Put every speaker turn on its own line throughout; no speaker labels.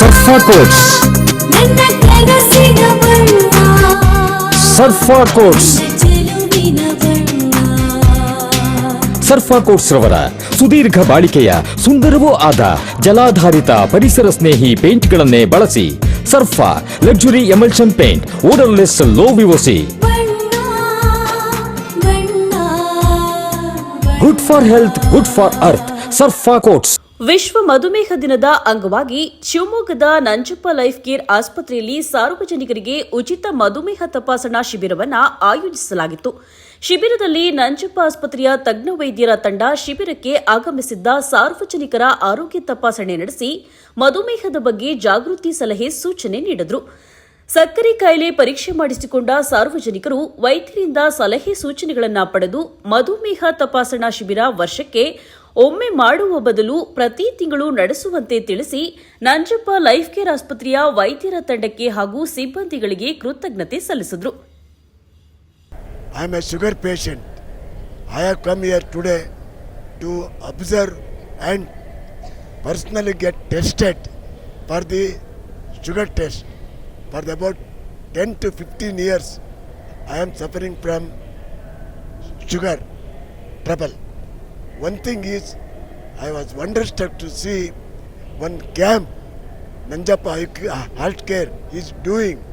ಸರ್ಫಾ quotes
ನನ್ನ ಕನಸಿನ ಬಣ್ಣ
ಸರ್ಫಾ ಕೋಟ್ಸ್
ಚೆಲುವಿನ ಬಣ್ಣ
ಸರ್ಫಾ ಕೋಟ್ಸ್ ರವರ ಸುದೀರ್ಘ ಬಾಳಿಕೆಯ ಸುಂದರವೂ ಆದ ಜಲಾಧಾರಿತ ಪರಿಸರ ಸ್ನೇಹಿ ಪೇಂಟ್ಗಳನ್ನೇ ಬಳಸಿ Surfa luxury emulsion paint odourless low VOC
ಬಣ್ಣ ಬಣ್ಣ
good for health good for earth Surfa Coats
ವಿಶ್ವ ಮಧುಮೇಹ ದಿನದ ಅಂಗವಾಗಿ ಶಿವಮೊಗ್ಗದ ನಂಜಪ್ಪ ಲೈಫ್ ಕೇರ್ ಆಸ್ಪತ್ರೆಯಲ್ಲಿ ಸಾರ್ವಜನಿಕರಿಗೆ ಉಚಿತ ಮಧುಮೇಹ ತಪಾಸಣಾ ಶಿಬಿರವನ್ನು ಆಯೋಜಿಸಲಾಗಿತ್ತು. ಶಿಬಿರದಲ್ಲಿ ನಂಜಪ್ಪ ಆಸ್ಪತ್ರೆಯ ತಜ್ಞ ವೈದ್ಯರ ತಂಡ ಶಿಬಿರಕ್ಕೆ ಆಗಮಿಸಿದ್ದ ಸಾರ್ವಜನಿಕರ ಆರೋಗ್ಯ ತಪಾಸಣೆ ನಡೆಸಿ ಮಧುಮೇಹದ ಬಗ್ಗೆ ಜಾಗೃತಿ ಸಲಹೆ ಸೂಚನೆ ನೀಡಿದರು. ಸಕ್ಕರೆ ಕಾಯಿಲೆ ಪರೀಕ್ಷೆ ಮಾಡಿಸಿಕೊಂಡ ಸಾರ್ವಜನಿಕರು ವೈದ್ಯರಿಂದ ಸಲಹೆ ಸೂಚನೆಗಳನ್ನು ಪಡೆದು ಮಧುಮೇಹ ತಪಾಸಣಾ ಶಿಬಿರ ವರ್ಷಕ್ಕೆ ಒಮ್ಮೆ ಮಾಡುವ ಬದಲು ಪ್ರತಿ ತಿಂಗಳು ನಡೆಸುವಂತೆ ತಿಳಿಸಿ ನಂಜಪ್ಪ ಲೈಫ್ ಕೇರ್ ಆಸ್ಪತ್ರೆಯ ವೈದ್ಯರ ತಂಡಕ್ಕೆ ಹಾಗೂ ಸಿಬ್ಬಂದಿಗಳಿಗೆ ಕೃತಜ್ಞತೆ ಸಲ್ಲಿಸಿದ್ರು.
I am a sugar patient I have come here today to observe and personally get tested for the sugar test for the about ten to fifteen years I am suffering from sugar trouble One thing is, I was wonderstruck to see one camp Nanjappa Healthcare is doing.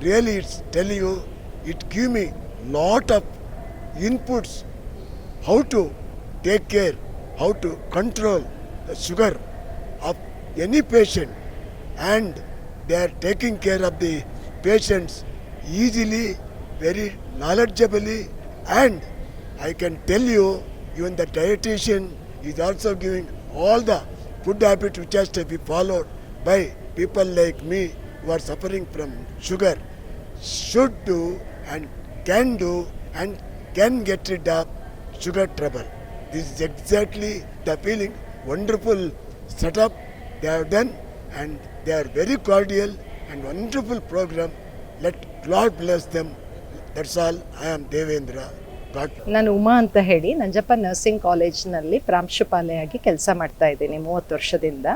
Really it's telling you it give me lot of inputs how to take care how to control the sugar of any patient. And they are taking care of the patients easily very knowledgeably. And i can tell you even the dietitian is also giving all the food habits which has to be followed by people like me who are suffering from sugar should do and can do and can get rid of sugar trouble. This is exactly the feeling. Wonderful setup they have done and they are very cordial and wonderful program. Let God bless them. That's all. I am Devendra.
ನಾನು ಉಮಾ ಅಂತ ಹೇಳಿ Nanjappa nursing ಕಾಲೇಜ್ನಲ್ಲಿ ಪ್ರಾಂಶುಪಾಲೆಯಾಗಿ ಕೆಲಸ ಮಾಡ್ತಾ ಇದ್ದೀನಿ ಮೂವತ್ತು ವರ್ಷದಿಂದ.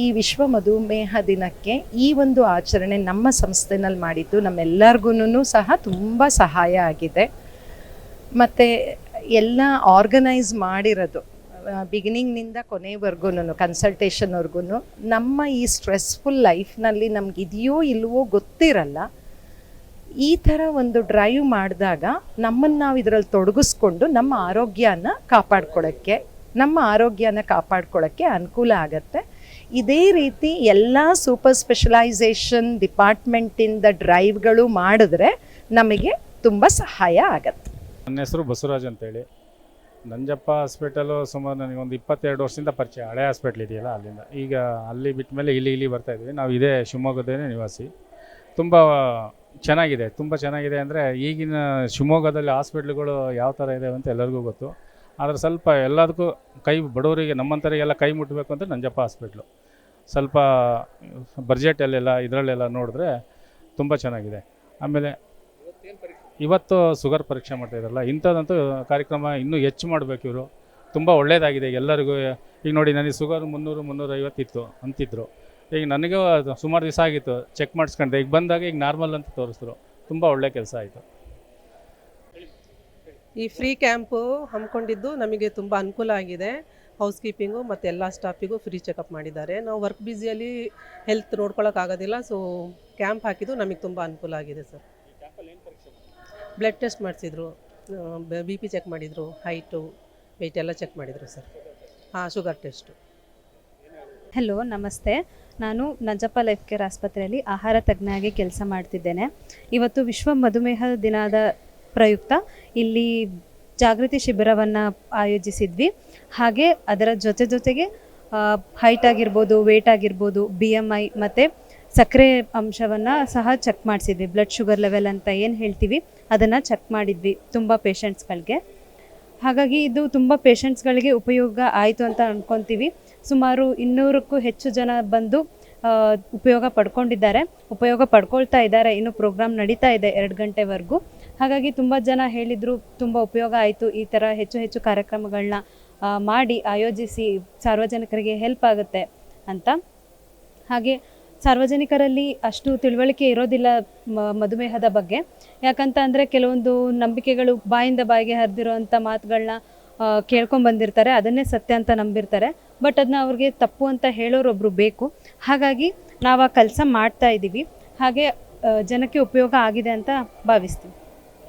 ಈ ವಿಶ್ವ ಮಧುಮೇಹ ದಿನಕ್ಕೆ ಈ ಒಂದು ಆಚರಣೆ ನಮ್ಮ ಸಂಸ್ಥೆನಲ್ಲಿ ಮಾಡಿದ್ದು ನಮ್ಮೆಲ್ಲರಿಗೂ ಸಹ ತುಂಬ ಸಹಾಯ ಆಗಿದೆ. ಮತ್ತು ಎಲ್ಲ ಆರ್ಗನೈಸ್ ಮಾಡಿರೋದು ಬಿಗಿನಿಂಗ್ನಿಂದ ಕೊನೆವರೆಗೂ ಕನ್ಸಲ್ಟೇಷನ್ವರೆಗೂ ನಮ್ಮ ಈ ಸ್ಟ್ರೆಸ್ಫುಲ್ ಲೈಫ್ನಲ್ಲಿ ಇದೆಯೋ ಇಲ್ವೋ ಗೊತ್ತಿರಲ್ಲ. ಈ ಥರ ಒಂದು ಡ್ರೈವ್ ಮಾಡಿದಾಗ ನಮ್ಮನ್ನು ನಾವು ಇದರಲ್ಲಿ ತೊಡಗಿಸ್ಕೊಂಡು ನಮ್ಮ ಆರೋಗ್ಯನ ಕಾಪಾಡ್ಕೊಳ್ಳೋಕ್ಕೆ ನಮ್ಮ ಆರೋಗ್ಯನ ಕಾಪಾಡ್ಕೊಳ್ಳೋಕ್ಕೆ ಅನುಕೂಲ ಆಗತ್ತೆ. ಇದೇ ರೀತಿ ಎಲ್ಲ ಸೂಪರ್ ಸ್ಪೆಷಲೈಸೇಷನ್ ಡಿಪಾರ್ಟ್ಮೆಂಟಿಂದ ಡ್ರೈವ್ಗಳು ಮಾಡಿದ್ರೆ ನಮಗೆ ತುಂಬ ಸಹಾಯ ಆಗತ್ತೆ.
ನನ್ನ ಹೆಸರು ಬಸವರಾಜ್ ಅಂತೇಳಿ. ನಂಜಪ್ಪ ಹಾಸ್ಪಿಟಲು ಸುಮಾರು ನನಗೆ ಒಂದು ಇಪ್ಪತ್ತೆರಡು ವರ್ಷದಿಂದ ಪರಿಚಯ. ಹಳೆ ಹಾಸ್ಪಿಟ್ಲ್ ಇದೆಯಲ್ಲ ಅಲ್ಲಿಂದ. ಈಗ ಅಲ್ಲಿ ಬಿಟ್ಟ ಮೇಲೆ ಇಲ್ಲಿ ಇಲ್ಲಿ ಬರ್ತಾ ಇದ್ದೀವಿ. ನಾವು ಇದೇ ಶಿವಮೊಗ್ಗದೇ ನಿವಾಸಿ. ತುಂಬ ಚೆನ್ನಾಗಿದೆ, ತುಂಬ ಚೆನ್ನಾಗಿದೆ ಅಂದರೆ ಈಗಿನ ಶಿವಮೊಗ್ಗದಲ್ಲಿ ಹಾಸ್ಪಿಟ್ಲ್ಗಳು ಯಾವ ಥರ ಇದೆ ಅಂತ ಎಲ್ಲರಿಗೂ ಗೊತ್ತು. ಆದರೆ ಸ್ವಲ್ಪ ಎಲ್ಲದಕ್ಕೂ ಕೈ, ಬಡವರಿಗೆ ನಮ್ಮಂಥವರಿಗೆಲ್ಲ ಕೈ ಮುಟ್ಟಬೇಕು ಅಂತ ನಂಜಪ್ಪ ಹಾಸ್ಪಿಟ್ಲು. ಸ್ವಲ್ಪ ಬಜೆಟಲ್ಲೆಲ್ಲ ಇದರಲ್ಲೆಲ್ಲ ನೋಡಿದ್ರೆ ತುಂಬ ಚೆನ್ನಾಗಿದೆ. ಆಮೇಲೆ ಇವತ್ತು ಶುಗರ್ ಪರೀಕ್ಷೆ ಮಾಡ್ತಾಯಿದ್ರಲ್ಲ ಇಂಥದ್ದಂತೂ ಕಾರ್ಯಕ್ರಮ ಇನ್ನೂ ಹೆಚ್ಚು ಮಾಡಬೇಕು ಇವರು. ತುಂಬ ಒಳ್ಳೆಯದಾಗಿದೆ ಎಲ್ಲರಿಗೂ. ಈಗ ನೋಡಿ, ನನಗೆ ಶುಗರ್ ಮುನ್ನೂರು ಮುನ್ನೂರೈವತ್ತಿತ್ತು ಅಂತಿದ್ರು. ಈಗ ನನಗೂ ಅದು ಸುಮಾರು ದಿವಸ ಆಗಿತ್ತು ಚೆಕ್ ಮಾಡಿಸ್ಕೊಂಡೆ. ಈಗ ಬಂದಾಗ ಈಗ ನಾರ್ಮಲ್ ಅಂತ ತೋರಿಸಿದ್ರು. ತುಂಬ ಒಳ್ಳೆ ಕೆಲಸ ಆಯಿತು.
ಈ ಫ್ರೀ ಕ್ಯಾಂಪು ಹಮ್ಮಿಕೊಂಡಿದ್ದು ನಮಗೆ ತುಂಬ ಅನುಕೂಲ ಆಗಿದೆ. ಹೌಸ್ ಕೀಪಿಂಗು ಮತ್ತು ಎಲ್ಲ ಸ್ಟಾಫಿಗೂ ಫ್ರೀ ಚೆಕಪ್ ಮಾಡಿದ್ದಾರೆ. ನಾವು ವರ್ಕ್ ಬ್ಯುಸಿಯಲ್ಲಿ ಹೆಲ್ತ್ ನೋಡ್ಕೊಳ್ಳೋಕ್ಕಾಗೋದಿಲ್ಲ ಸೊ ಕ್ಯಾಂಪ್ ಹಾಕಿದ್ದು ನಮಗೆ ತುಂಬ ಅನುಕೂಲ ಆಗಿದೆ ಸರ್ ಬ್ಲಡ್ ಟೆಸ್ಟ್ ಮಾಡಿಸಿದ್ರು ಬಿ ಪಿ ಚೆಕ್ ಮಾಡಿದರು ಹೈಟು ವೆಯ್ಟ್ ಎಲ್ಲ ಚೆಕ್ ಮಾಡಿದರು ಸರ್ ಹಾಂ ಶುಗರ್ ಟೆಸ್ಟು
ಹಲೋ ನಮಸ್ತೆ. ನಾನು ನಂಜಪ್ಪ ಲೈಫ್ ಕೇರ್ ಆಸ್ಪತ್ರೆಯಲ್ಲಿ ಆಹಾರ ತಜ್ಞಾಗಿ ಕೆಲಸ ಮಾಡ್ತಿದ್ದೇನೆ. ಇವತ್ತು ವಿಶ್ವ ಮಧುಮೇಹ ದಿನದ ಪ್ರಯುಕ್ತ ಇಲ್ಲಿ ಜಾಗೃತಿ ಶಿಬಿರವನ್ನು ಆಯೋಜಿಸಿದ್ವಿ. ಹಾಗೆ ಅದರ ಜೊತೆ ಜೊತೆಗೆ ಹೈಟ್ ಆಗಿರ್ಬೋದು ವೇಟ್ ಆಗಿರ್ಬೋದು ಬಿ ಎಂ ಐ ಮತ್ತು ಸಕ್ಕರೆ ಅಂಶವನ್ನು ಸಹ ಚೆಕ್ ಮಾಡಿಸಿದ್ವಿ. ಬ್ಲಡ್ ಶುಗರ್ ಲೆವೆಲ್ ಅಂತ ಏನು ಹೇಳ್ತೀವಿ ಅದನ್ನು ಚೆಕ್ ಮಾಡಿದ್ವಿ ತುಂಬ ಪೇಷಂಟ್ಸ್ಗಳಿಗೆ ಹಾಗಾಗಿ ಇದು ತುಂಬ ಪೇಷಂಟ್ಸ್ಗಳಿಗೆ ಉಪಯೋಗ ಆಯಿತು ಅಂತ ಅಂದ್ಕೊತೀವಿ ಸುಮಾರು ಇನ್ನೂರಕ್ಕೂ ಹೆಚ್ಚು ಜನ ಬಂದು ಉಪಯೋಗ ಪಡ್ಕೊಂಡಿದ್ದಾರೆ. ಉಪಯೋಗ ಪಡ್ಕೊಳ್ತಾ ಇದ್ದಾರೆ. ಇನ್ನು ಪ್ರೋಗ್ರಾಮ್ ನಡೀತಾ ಇದೆ ಎರಡು ಗಂಟೆವರೆಗೂ. ಹಾಗಾಗಿ ತುಂಬ ಜನ ಹೇಳಿದರು, ತುಂಬ ಉಪಯೋಗ ಆಯಿತು, ಈ ಥರ ಹೆಚ್ಚು ಹೆಚ್ಚು ಕಾರ್ಯಕ್ರಮಗಳನ್ನ ಮಾಡಿ, ಆಯೋಜಿಸಿ, ಸಾರ್ವಜನಿಕರಿಗೆ ಹೆಲ್ಪ್ ಆಗುತ್ತೆ ಅಂತ. ಹಾಗೆ ಸಾರ್ವಜನಿಕರಲ್ಲಿ ಅಷ್ಟು ತಿಳುವಳಿಕೆ ಇರೋದಿಲ್ಲ ಮಧುಮೇಹದ ಬಗ್ಗೆ. ಯಾಕಂತ ಅಂದರೆ ಕೆಲವೊಂದು ನಂಬಿಕೆಗಳು ಬಾಯಿಂದ ಬಾಯಿಗೆ ಹರಿದಿರೋಂಥ ಮಾತುಗಳನ್ನ ಕೇಳ್ಕೊಂಡು ಬಂದಿರ್ತಾರೆ ಅದನ್ನೇ ಸತ್ಯ ಅಂತ ನಂಬಿರ್ತಾರೆ. ಬಟ್ ಅದನ್ನ ಅವ್ರಿಗೆ ತಪ್ಪು ಅಂತ ಹೇಳೋರೊಬ್ಬರು ಬೇಕು. ಹಾಗಾಗಿ ನಾವು ಆ ಕೆಲಸ ಮಾಡ್ತಾ ಇದ್ದೀವಿ ಹಾಗೆ ಜನಕ್ಕೆ ಉಪಯೋಗ ಆಗಿದೆ ಅಂತ ಭಾವಿಸ್ತೀವಿ.